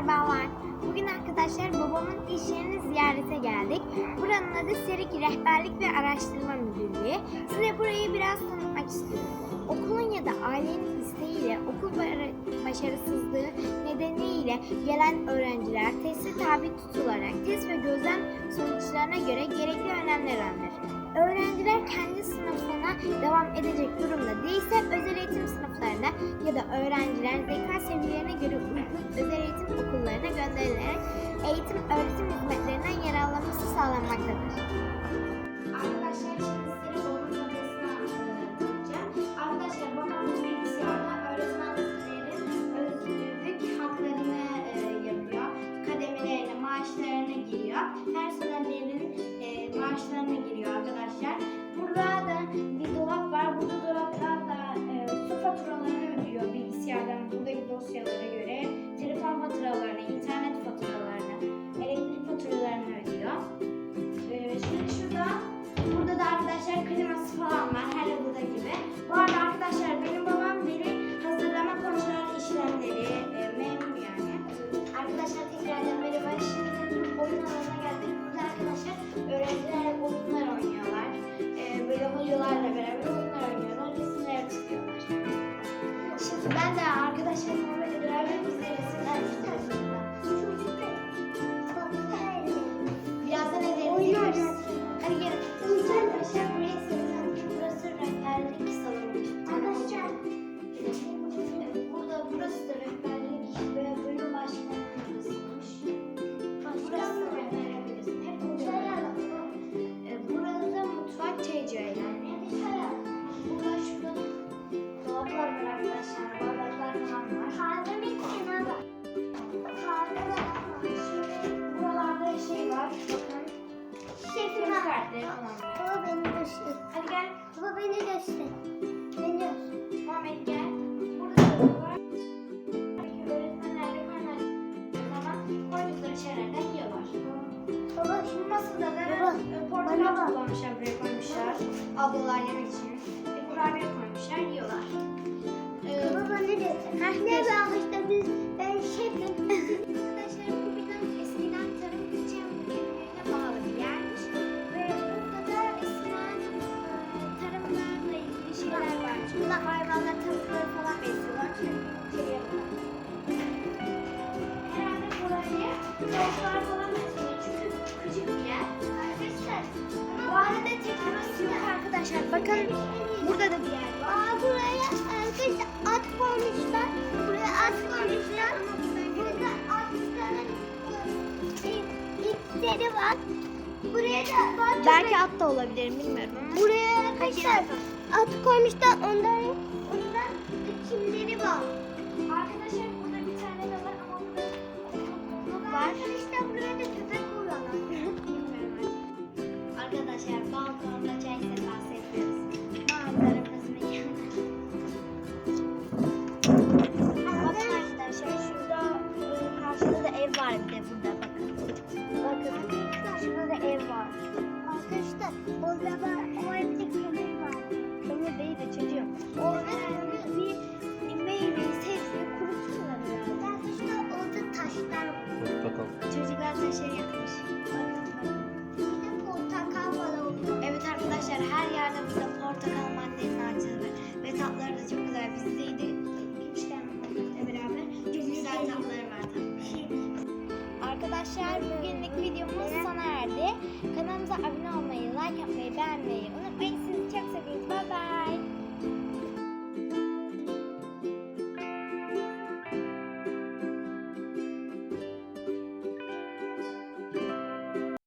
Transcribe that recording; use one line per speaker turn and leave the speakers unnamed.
Merhabalar. Bugün arkadaşlar babamın iş yerini ziyarete geldik. Buranın adı Serik Rehberlik ve Araştırma Müdürlüğü. Size burayı biraz tanıtmak istiyorum. Okulun ya da ailenin isteğiyle okul başarısızlığı nedeniyle gelen öğrenciler teste tabi tutularak test ve gözlem sonuçlarına göre gerekli önlemler alınır. Öğrenciler kendi sınıfına devam edecek durumda değilse özel eğitim sınıflarına ya da öğrenciler zeka seviyelerine göre uygun özel eğitim okullarına gönderilerek eğitim öğretim hizmetlerinden yararlanması sağlanmaktadır. Arkadaşlar şimdi size babamın odasına tanıtacağım. Arkadaşlar babamın bilgisayarda öğretmenlerin özgürlük haklarını e, yapıyor. Kademelerini, maaşlarını giriyor. Personellerin e, maaşlarını giriyor arkadaşlar. Burada da bir dolap var. Burada dolapta bilgisayardan buradaki dosyalara göre. Telefon faturalarını, internet faturalarını, elektrik faturalarını ödüyor. E, şimdi şurada, burada da arkadaşlar kliması falan var. Her burada gibi. Bu arada arkadaşlar benim babam beni hazırlama kontrol işlemleri e, memur yani. Arkadaşlar tekrardan merhaba. Şimdi oyun alanına geldik. Ben de arkadaşlarımla beraber biz de resimler. Birazdan ederim. Hadi Falan var. Şöyle buralarda şey var. Bakın. Şefim kartları falan var.
Baba beni göster.
Hadi gel.
Baba beni göster. Beni göster.
Muhammed gel. Burada da var. Peki öğretmenler yaparlar. Zaman koydukları şeylerden yiyorlar.
Baba
Şimdi masada da portakal toplamışlar buraya koymuşlar. Ablalar yemek için. E, kurabiye
Ne ben işte biz ben şefim.
Arkadaşlar bu bina eskiden tarım biçim müdürlüğüne bağlı bir yermiş. Ve burada da eskiden e, tarımlarla ilgili şeyler varmış. Burada hayvanlar, tavukları falan besliyorlar. Şey yapıyorlar. Herhalde burayı tavuklar falan besliyor. Çünkü küçük bir yer. Arkadaşlar bu arada tek burası yok arkadaşlar. Bakın burada da bir yer var.
Aa buraya. Koymuşlar. Burada atların ipleri var. Buraya da var.
Belki at da olabilir bilmiyorum.
Buraya arkadaşlar at koymuşlar. Ondan ondan kimleri var.
Arkadaşlar burada bir tane de var ama burada
Var. Arkadaşlar buraya da
bilmiyorum artık. Arkadaşlar balkonda var.
Portakal.
Çocuklar taşları yakmış.
Bir de portakal orada.
Evet arkadaşlar her yerde burada portakal mandalina ağaçları var. Ve tatları da çok güzel. Bizde de gümüşten olmakla beraber çok güzel tatları var tabii. Arkadaşlar bugünlük videomuz sona erdi. Kanalımıza abone olmayı, like yapmayı, beğenmeyi unutmayın. Sizi çok seviyoruz. Bye bye.